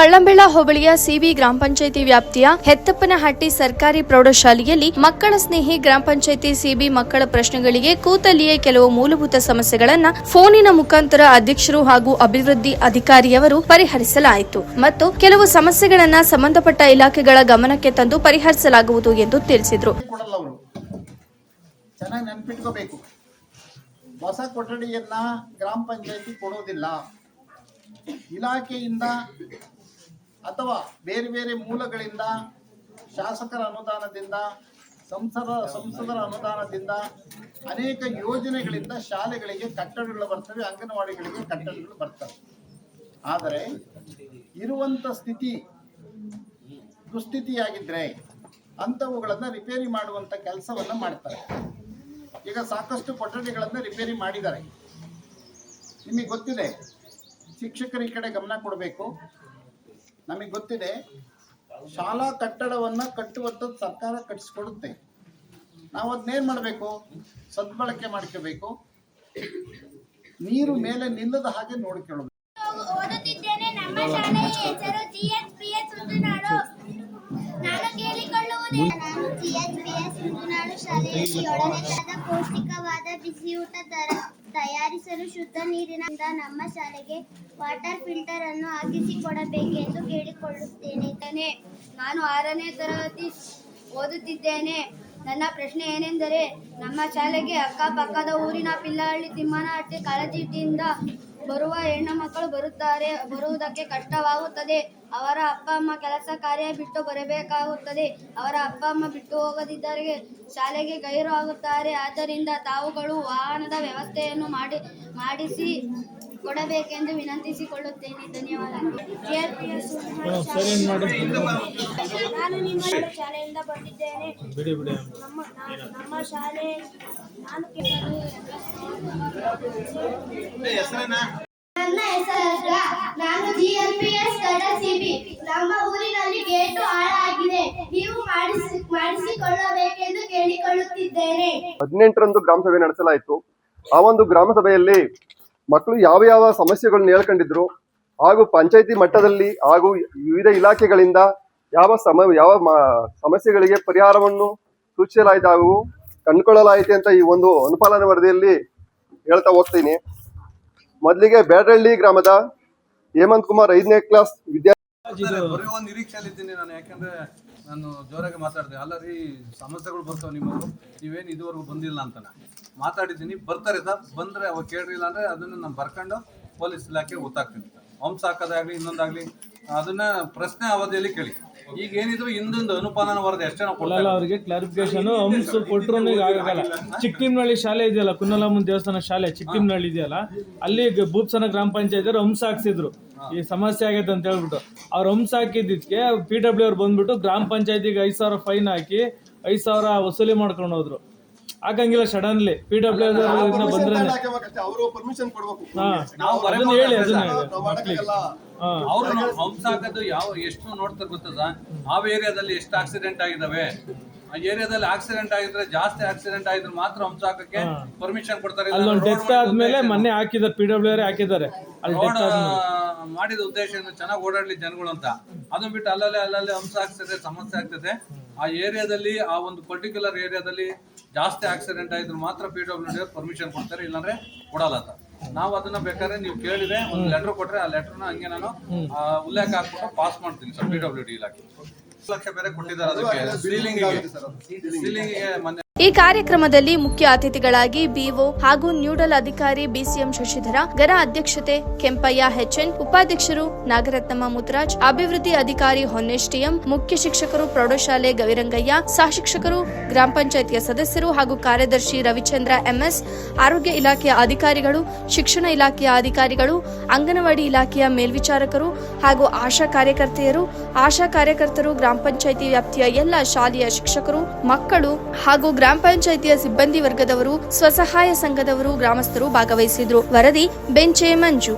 ಕಳ್ಳಂಬೆಳ ಹೋಬಳಿಯ ಸಿಬಿ ಗ್ರಾಮ ಪಂಚಾಯಿತಿ ವ್ಯಾಪ್ತಿಯ ಹೆತ್ತಪ್ಪನಹಟ್ಟಿ ಸರ್ಕಾರಿ ಪ್ರೌಢಶಾಲೆಯಲ್ಲಿ ಮಕ್ಕಳ ಸ್ನೇಹಿ ಗ್ರಾಮ ಪಂಚಾಯಿತಿ ಸಿಬಿ ಮಕ್ಕಳ ಪ್ರಶ್ನೆಗಳಿಗೆ ಕೂತಲ್ಲಿಯೇ ಕೆಲವು ಮೂಲಭೂತ ಸಮಸ್ಯೆಗಳನ್ನು ಫೋನಿನ ಮುಖಾಂತರ ಅಧ್ಯಕ್ಷರು ಹಾಗೂ ಅಭಿವೃದ್ಧಿ ಅಧಿಕಾರಿಯವರು ಪರಿಹರಿಸಲಾಯಿತು ಮತ್ತು ಕೆಲವು ಸಮಸ್ಯೆಗಳನ್ನು ಸಂಬಂಧಪಟ್ಟ ಇಲಾಖೆಗಳ ಗಮನಕ್ಕೆ ತಂದು ಪರಿಹರಿಸಲಾಗುವುದು ಎಂದು ತಿಳಿಸಿದರು. ಹೊಸ ಕೊಠಡಿಯನ್ನ ಗ್ರಾಮ ಪಂಚಾಯತಿ ಕೊಡೋದಿಲ್ಲ. ಇಲಾಖೆಯಿಂದ ಅಥವಾ ಬೇರೆ ಬೇರೆ ಮೂಲಗಳಿಂದ ಶಾಸಕರ ಅನುದಾನದಿಂದ, ಸಂಸದ, ಸಂಸದರ ಅನುದಾನದಿಂದ ಅನೇಕ ಯೋಜನೆಗಳಿಂದ ಶಾಲೆಗಳಿಗೆ ಕಟ್ಟಡಗಳು ಬರ್ತವೆ, ಅಂಗನವಾಡಿಗಳಿಗೆ ಕಟ್ಟಡಗಳು ಬರ್ತವೆ. ಆದರೆ ಇರುವಂತ ಸ್ಥಿತಿ ದುಸ್ಥಿತಿಯಾಗಿದ್ರೆ ಅಂಥವುಗಳನ್ನು ರಿಪೇರಿ ಮಾಡುವಂಥ ಕೆಲಸವನ್ನು ಮಾಡ್ತಾರೆ. ಈಗ ಸಾಕಷ್ಟು ಕೊಠಡಿಗಳನ್ನು ರಿಪೇರಿ ಮಾಡಿದ್ದಾರೆ. ನಿಮಗೆ ಗೊತ್ತಿದೆ, ಶಿಕ್ಷಕರ ಈ ಕಡೆ ಗಮನ ಕೊಡಬೇಕು. ನಮಗೆ ಗೊತ್ತಿದೆ, ಶಾಲಾ ಕಟ್ಟಡವನ್ನು ಕಟ್ಟುವಂಥದ್ದು ಸರ್ಕಾರ ಕಟ್ಟಿಸ್ಕೊಡುತ್ತೆ. ನಾವು ಅದನ್ನೇನು ಮಾಡಬೇಕು? ಸದ್ಬಳಕೆ ಮಾಡ್ಕೋಬೇಕು. ನೀರು ಮೇಲೆ ನಿಲ್ಲದ ಹಾಗೆ ನೋಡ್ಕೊಳ್ಳೋದು. ನಮ್ಮ ಹೆಸರು ಶಾಲೆಯಲ್ಲಿ ಪೌಷ್ಟಿಕವಾದ ಬಿಸಿಯೂಟ ತರ ತಯಾರಿಸಲು ಶುದ್ಧ ನೀರಿನಿಂದ ನಮ್ಮ ಶಾಲೆಗೆ ವಾಟರ್ ಫಿಲ್ಟರ್ ಅನ್ನು ಹಾಕಿಸಿಕೊಡಬೇಕೆಂದು ಕೇಳಿಕೊಳ್ಳುತ್ತೇನೆ. ನಾನು ಆರನೇ ತರಗತಿ ಓದುತ್ತಿದ್ದೇನೆ. ನನ್ನ ಪ್ರಶ್ನೆ ಏನೆಂದರೆ, ನಮ್ಮ ಶಾಲೆಗೆ ಅಕ್ಕಪಕ್ಕದ ಊರಿನ ಪಿಲ್ಲಹಳ್ಳಿ ತಿಮ್ಮನಹಟ್ಟಿ ಕಾಳಜಿಟ್ಟಿಯಿಂದ ಬರುವ ಹೆಣ್ಣು ಮಕ್ಕಳು ಬರುತ್ತಾರೆ, ಬರುವುದಕ್ಕೆ ಕಷ್ಟವಾಗುತ್ತದೆ. ಅವರ ಅಪ್ಪ ಅಮ್ಮ ಕೆಲಸ ಕಾರ್ಯ ಬಿಟ್ಟು ಬರಬೇಕಾಗುತ್ತದೆ. ಅವರ ಅಪ್ಪ ಅಮ್ಮ ಬಿಟ್ಟು ಹೋಗದಿದ್ದರೆ ಶಾಲೆಗೆ ಗೈರು ಆಗುತ್ತಾರೆ. ಆದ್ದರಿಂದ ತಾವುಗಳು ವಾಹನದ ವ್ಯವಸ್ಥೆಯನ್ನು ಮಾಡಿ ಮಾಡಿಸಿ ಕೊಡಬೇಕೆಂದು ವಿನಂತಿಸಿಕೊಳ್ಳುತ್ತೇನೆ. ಧನ್ಯವಾದಗಳು JRPS ನಾನು ನಿಮ್ಮ ಶಾಲೆಯಿಂದ ಬಂದಿದ್ದೇನೆ. ನಮ್ಮ ನಮ್ಮ ಶಾಲೆ ನಾನು ನನ್ನ ಹೆಸರು ನಾನು ಜಿ ಎಲ್ ಸಿಬಿ ನಮ್ಮ ಊರಿನಲ್ಲಿ ಗೇಟು ಹಾಳಾಗಿದೆ. ನೀವು ಮಾಡಿಸಿ, ಮಾಡಿಸಿಕೊಳ್ಳಬೇಕೆಂದು ಕೇಳಿಕೊಳ್ಳುತ್ತಿದ್ದೇನೆ. ಹದಿನೆಂಟರಂದು ಗ್ರಾಮ ಸಭೆ ನಡೆಸಲಾಯಿತು. ಆ ಒಂದು ಗ್ರಾಮ ಸಭೆಯಲ್ಲಿ ಮಕ್ಕಳು ಯಾವ ಯಾವ ಸಮಸ್ಯೆಗಳನ್ನು ಹೇಳ್ಕೊಂಡಿದ್ರು, ಹಾಗೂ ಪಂಚಾಯತಿ ಮಟ್ಟದಲ್ಲಿ ಹಾಗೂ ವಿವಿಧ ಇಲಾಖೆಗಳಿಂದ ಯಾವ ಸಮ, ಯಾವ ಸಮಸ್ಯೆಗಳಿಗೆ ಪರಿಹಾರವನ್ನು ಸೂಚಿಸಲಾಯಿತು ಹಾಗೂ ಕಂಡುಕೊಳ್ಳಲಾಯಿತು ಅಂತ ಈ ಒಂದು ಅನುಪಾಲನೆ ವರದಿಯಲ್ಲಿ ಹೇಳ್ತಾ ಹೋಗ್ತೀನಿ. ಮೊದಲಿಗೆ ಬೇಡಹಳ್ಳಿ ಗ್ರಾಮದ ಹೇಮಂತ್ ಕುಮಾರ್ ಐದನೇ ಕ್ಲಾಸ್ ವಿದ್ಯಾರ್ಥಿ ಬರೀ ನಿರೀಕ್ಷೆಯಲ್ಲಿ ಇದ್ದೀನಿ ನಾನು ಯಾಕಂದ್ರೆ ನಾನು ಜೋರಾಗಿ ಮಾತಾಡಿದೆ. ಅಲ್ಲ ರೀ ಸಮಸ್ಯೆಗಳು ಬರ್ತಾವೆ ನಿಮ್ಮವರು. ನೀವೇನು ಇದುವರೆಗೂ ಬಂದಿಲ್ಲ ಅಂತ ಮಾತಾಡಿದ್ದೀನಿ. ಬರ್ತಾರೆ ಸರ್. ಬಂದರೆ ಅವಾಗ ಕೇಳಿಲ್ಲ ಅಂದ್ರೆ ಅದನ್ನ ನಾನು ಬರ್ಕೊಂಡು ಪೊಲೀಸ್ ಇಲಾಖೆ ಗೊತ್ತಾಗ್ತೀನಿ. ಹಂಸ ಹಾಕೋದಾಗ್ಲಿ ಇನ್ನೊಂದಾಗ್ಲಿ ಅದನ್ನ ಪ್ರಶ್ನೆ ಅವಧಿಯಲ್ಲಿ ಕೇಳಿ. ಈಗ ಏನಿದ್ರು ಹಿಂದೊಂದು ಅನುಪಾಲನ ವರದಿ ಅಷ್ಟೇ ನಾವು ಅಲ್ಲ ಕೊಡಲ್ಲ ಅವ್ರಿಗೆ ಕ್ಲಾರಿಫಿಕೇಶನ್ ಹಂಸು ಕೊಟ್ಟರು ಆಗಲ್ಲ. ಚಿಕ್ಕನಿಮ್ನಳ್ಳಿ ಶಾಲೆ ಇದೆಯಲ್ಲ ಕುನ್ನಲಮ್ಮನ ದೇವಸ್ಥಾನ ಶಾಲೆ ಚಿಕ್ಕಿಮ್ನಹಳ್ಳಿ ಇದೆಯಲ್ಲ ಅಲ್ಲಿ ಭೂಪ್ಸನ ಗ್ರಾಮ ಪಂಚಾಯತ್ ಹಂಸ ಹಾಕ್ಸಿದ್ರು. ಈ ಸಮಸ್ಯೆ ಆಗೈತೆ ಅಂತ ಹೇಳ್ಬಿಟ್ಟು. ಅವ್ರು ಹಂಸ ಹಾಕಿದ್ದಕ್ಕೆ ಪಿ ಡಬ್ಲ್ಯೂ ಅವ್ರು ಬಂದ್ಬಿಟ್ಟು ಗ್ರಾಮ ಪಂಚಾಯತಿಗೆ ಐದು ಸಾವಿರ ಫೈನ್ ಹಾಕಿ ಐದ್ ಸಾವಿರ ವಸೂಲಿ ಮಾಡ್ಕೊಂಡು ಹೋದ್ರು. ಹಾಕಂಗಿಲ್ಲ ಸಡನ್ಲಿ ಪಿ ಡಬ್ಲ್ಯೂ ಬಂದ್ರೆ ಅವರು ಪರ್ಮಿಷನ್ ಕೊಡ್ಬೇಕು. ನಾವು ಅದನ್ನ ಹೇಳಿ ಅದನ್ನ ಅವರು ಹಂಸ ಹಾಕೋದು ಯಾವ ಎಷ್ಟು ನೋಡ್ತಾರೆ ಗೊತ್ತದ ಆ ಏರಿಯಾದಲ್ಲಿ ಎಷ್ಟು ಆಕ್ಸಿಡೆಂಟ್ ಆಗಿದಾವೆ? ಆ ಏರಿಯಾದಲ್ಲಿ ಆಕ್ಸಿಡೆಂಟ್ ಆಗಿದ್ರೆ ಜಾಸ್ತಿ ಆಕ್ಸಿಡೆಂಟ್ ಆಗಿದ್ರೆ ಮಾತ್ರ ಹಂಸ ಹಾಕಕ್ಕೆ ಪರ್ಮಿಷನ್ ಕೊಡ್ತಾರೆ. ಅಲ್ಲೊಂದು ಡೆತ್ ಆದ್ಮೇಲೆ ಮೊನ್ನೆ ಹಾಕಿದ್ದಾರೆ ಪಿ ಡಬ್ಲ್ಯೂ ಅವರೇ ಹಾಕಿದ್ದಾರೆ. ರೋಡ್ ಮಾಡಿದ ಉದ್ದೇಶ ಏನು? ಚೆನ್ನಾಗಿ ಓಡಾಡ್ಲಿ ಜನಗಳು ಅಂತ ಅದನ್ನ ಬಿಟ್ಟು ಅಲ್ಲಲ್ಲೇ ಅಲ್ಲಲ್ಲೇ ಹಂಸ ಆಗ್ತದೆ ಸಮಸ್ಯೆ ಆಗ್ತದೆ. ಆ ಏರಿಯಾದಲ್ಲಿ ಆ ಒಂದು ಪರ್ಟಿಕ್ಯುಲರ್ ಏರಿಯಾದಲ್ಲಿ ಜಾಸ್ತಿ ಆಕ್ಸಿಡೆಂಟ್ ಆಗಿದ್ರೆ ಮಾತ್ರ ಪಿ ಡಬ್ಲ್ಯೂ ಡಿ ಪರ್ಮಿಷನ್ ಕೊಡ್ತಾರೆ ಇಲ್ಲಾಂದ್ರೆ ಕೊಡಲ್ಲ ಅಂತ. ನಾವು ಅದನ್ನ ಬೇಕಾದ್ರೆ ನೀವು ಕೇಳಿದ್ರೆ ಒಂದು ಲೆಟರ್ ಕೊಟ್ರೆ ಆ ಲೆಟರ್ನ ಹಂಗೆ ನಾನು ಆ, ಉಲ್ಲೇಖ ಹಾಕ್ಬಿಟ್ಟು ಪಾಸ್ ಮಾಡ್ತೀನಿ ಸರ್ ಪಿ ಡಬ್ಲ್ಯೂ ಡಿ ಇಲಾಖೆ. ಲಕ್ಷ ಬೇರೆ ಕೊಟ್ಟಿದ್ದಾರೆ ಅದಕ್ಕೆ. ಸೀಲಿಂಗ್ ಸೀಲಿಂಗ್ ಮೊನ್ನೆ ಈ ಕಾರ್ಯಕ್ರಮದಲ್ಲಿ ಮುಖ್ಯ ಅತಿಥಿಗಳಾಗಿ ಬಿಒ ಹಾಗೂ ನ್ಯೂಡಲ್ ಅಧಿಕಾರಿ ಬಿಸಿಎಂ ಶಶಿಧರ, ಗರ ಅಧ್ಯಕ್ಷತೆ ಕೆಂಪಯ್ಯ ಹೆಚ್ಎನ್ ಉಪಾಧ್ಯಕ್ಷರು ನಾಗರತ್ನಮ್ಮ ಮುತ್ರಾಜ್, ಅಭಿವೃದ್ಧಿ ಅಧಿಕಾರಿ ಹೊನ್ನೇಶ್ ಟಿಎಂ, ಮುಖ್ಯ ಶಿಕ್ಷಕರು ಪ್ರೌಢಶಾಲೆ ಗವಿರಂಗಯ್ಯ ಸಹಶಿಕ್ಷಕರು ಗ್ರಾಮ ಪಂಚಾಯಿತಿಯ ಸದಸ್ಯರು ಹಾಗೂ ಕಾರ್ಯದರ್ಶಿ ರವಿಚಂದ್ರ ಎಂಎಸ್, ಆರೋಗ್ಯ ಇಲಾಖೆಯ ಅಧಿಕಾರಿಗಳು, ಶಿಕ್ಷಣ ಇಲಾಖೆಯ ಅಧಿಕಾರಿಗಳು, ಅಂಗನವಾಡಿ ಇಲಾಖೆಯ ಮೇಲ್ವಿಚಾರಕರು ಹಾಗೂ ಆಶಾ ಕಾರ್ಯಕರ್ತೆಯರು, ಆಶಾ ಕಾರ್ಯಕರ್ತರು, ಗ್ರಾಮ ಪಂಚಾಯಿತಿ ವ್ಯಾಪ್ತಿಯ ಎಲ್ಲ ಶಾಲೆಯ ಶಿಕ್ಷಕರು, ಮಕ್ಕಳು ಹಾಗೂ ಗ್ರಾಮ ಪಂಚಾಯಿತಿಯ ಸಿಬ್ಬಂದಿ ವರ್ಗದವರು ಸ್ವಸಹಾಯ ಸಂಘದವರು ಗ್ರಾಮಸ್ಥರು ಭಾಗವಹಿಸಿದ್ರು. ವರದಿ ಬೆಂಚೆ ಮಂಜು.